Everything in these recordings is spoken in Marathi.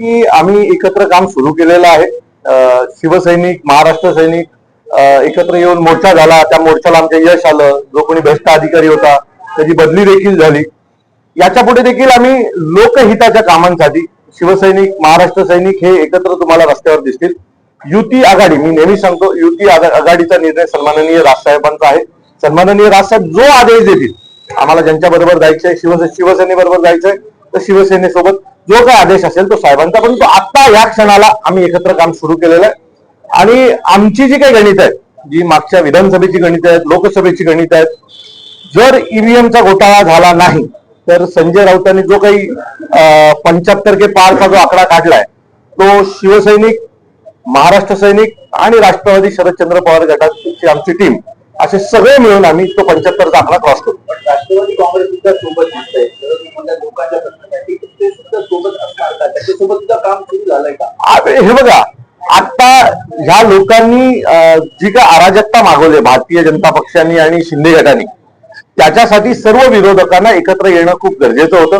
की आम्ही एकत्र काम सुरू केलेलं आहे. शिवसैनिक महाराष्ट्र सैनिक एकत्र येऊन मोर्चा झाला. त्या मोर्चाला आमचं यश आलं. जो कोणी भ्रष्ट अधिकारी होता त्याची बदली देखील झाली. याच्यापुढे देखील आम्ही लोकहिताच्या कामांसाठी शिवसैनिक महाराष्ट्र सैनिक हे एकत्र तुम्हाला रस्त्यावर दिसतील. युती आघाडी मी नेहमी सांगतो युती आघाडीचा निर्णय सन्माननीय राजसाहेबांचा आहे. सन्माननीय राजसाहेब जो आदेश देतील आम्हाला ज्यांच्या बरोबर जायचंय शिवसे शिवसेनेबरोबर जायचंय तर शिवसेनेसोबत जो काही आदेश असेल तो साहेबांचा परंतु आता या क्षणाला आम्ही एकत्र काम सुरू केलेलं आहे. आणि आमची जी काही गणित आहेत जी मागच्या विधानसभेची गणित आहेत लोकसभेची गणित आहेत जर ईव्हीएमचा घोटाळा झाला नाही तर संजय राऊतांनी जो काही पंच्याहत्तर के पारचा जो आकडा काढलाय तो शिवसैनिक महाराष्ट्र सैनिक आणि राष्ट्रवादी शरदचंद्र पवार गटाची आमची टीम असे सगळे मिळून आम्ही तो पंच्याहत्तरचा आकडा क्रॉस करू. हे बघा आता ह्या लोकांनी जी काय अराजकता मागवली भारतीय जनता पक्षाने आणि शिंदे गटाने त्याच्यासाठी सर्व विरोधकांना एकत्र येणं खूप गरजेचं होतं.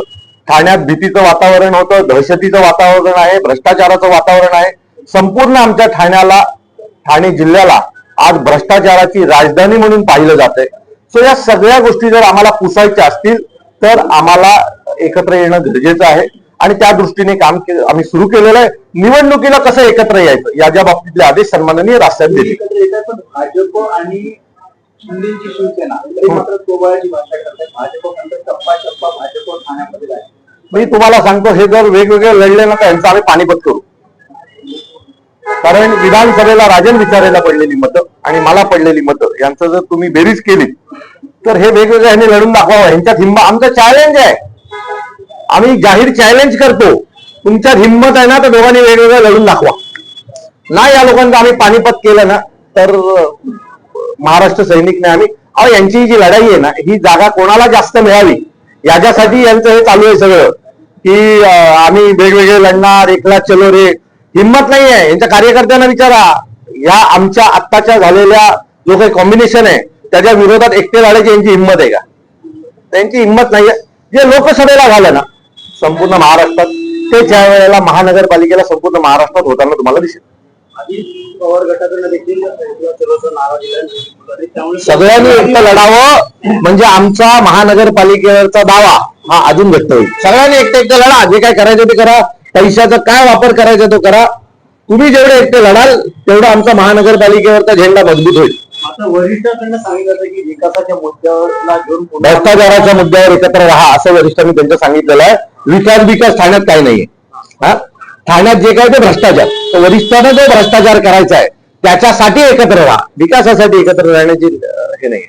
ठाण्यात भीतीचं वातावरण होतं दहशतीचं वातावरण आहे भ्रष्टाचाराचं वातावरण आहे. संपूर्ण आमच्या ठाण्याला ठाणे जिल्ह्याला आज भ्रष्टाचाराची राजधानी म्हणून पाहिलं जातंय. सो या सगळ्या गोष्टी जर आम्हाला पुसायच्या असतील तर आम्हाला एकत्र येणं गरजेचं आहे. आणि त्या दृष्टीने काम आम्ही सुरू केलेलं आहे. निवडणुकीला कसं एकत्र यायचं? याच्या बाबतीतले आदेश सन्माननीय आहे पण भाजप आणि मी तुम्हाला सांगतो हे जर वेगवेगळे लढले ना तर यांचं आम्ही पाणीपत करू. कारण विधानसभेला राजन विचारायला पडलेली मतं आणि मला पडलेली मतं यांचं जर तुम्ही बेरीज केली तर हे वेगवेगळ्या ह्यांनी लढून दाखवावं. ह्यांच्यात हिंमत आमचं चॅलेंज आहे. आम्ही जाहीर चॅलेंज करतो. तुमच्यात हिंमत आहे ना तर दोघांनी वेगवेगळं लढून दाखवा. ना या लोकांचं आम्ही पानिपत केलं ना तर महाराष्ट्र सैनिकने आम्ही अहो यांची जी लढाई आहे ना ही जागा कोणाला जास्त मिळावी? याच्यासाठी यांचं हे चालू आहे सगळं की आम्ही वेगवेगळे लढणार एकला चलो रे. हिंमत नाही आहे. यांच्या कार्यकर्त्यांना विचारा. या आमच्या आत्ताच्या झालेल्या जो काही कॉम्बिनेशन आहे त्याच्या विरोधात एकटे लढायची यांची हिंमत आहे का? त्यांची हिंमत नाहीये जे लोकसभेला झालं ना संपूर्ण महाराष्ट्रात. ते ज्या वेळेला महानगरपालिकेला संपूर्ण महाराष्ट्रात होताना तुम्हाला दिसेल. सगळ्यांनी एकटं लढावं म्हणजे आमचा महानगरपालिकेवरचा दावा हा अजून घट्ट होईल. सगळ्यांनी एकटं एकटं लढा. जे काय करायचं ते करा. पैशाचा काय वापर करायचा तो करा. तुम्ही जेवढे एकटे लढाल तेवढा आमचा महानगरपालिकेवरचा झेंडा मजबूत होईल. वरिष्ठांकडनं सांगितलं जातं की विकासाच्या पुन्हा भ्रष्टाचाराच्या मुद्द्यावर एकत्र राहा असं वरिष्ठांनी त्यांचं सांगितलेलं आहे. विकास विकास ठाण्यात काही नाहीये. हा? ठाण्यात जे काय ते भ्रष्टाचार. वरिष्ठांना जो भ्रष्टाचार करायचा आहे त्याच्यासाठी एकत्र राहा. विकासासाठी एकत्र राहण्याची हे नाही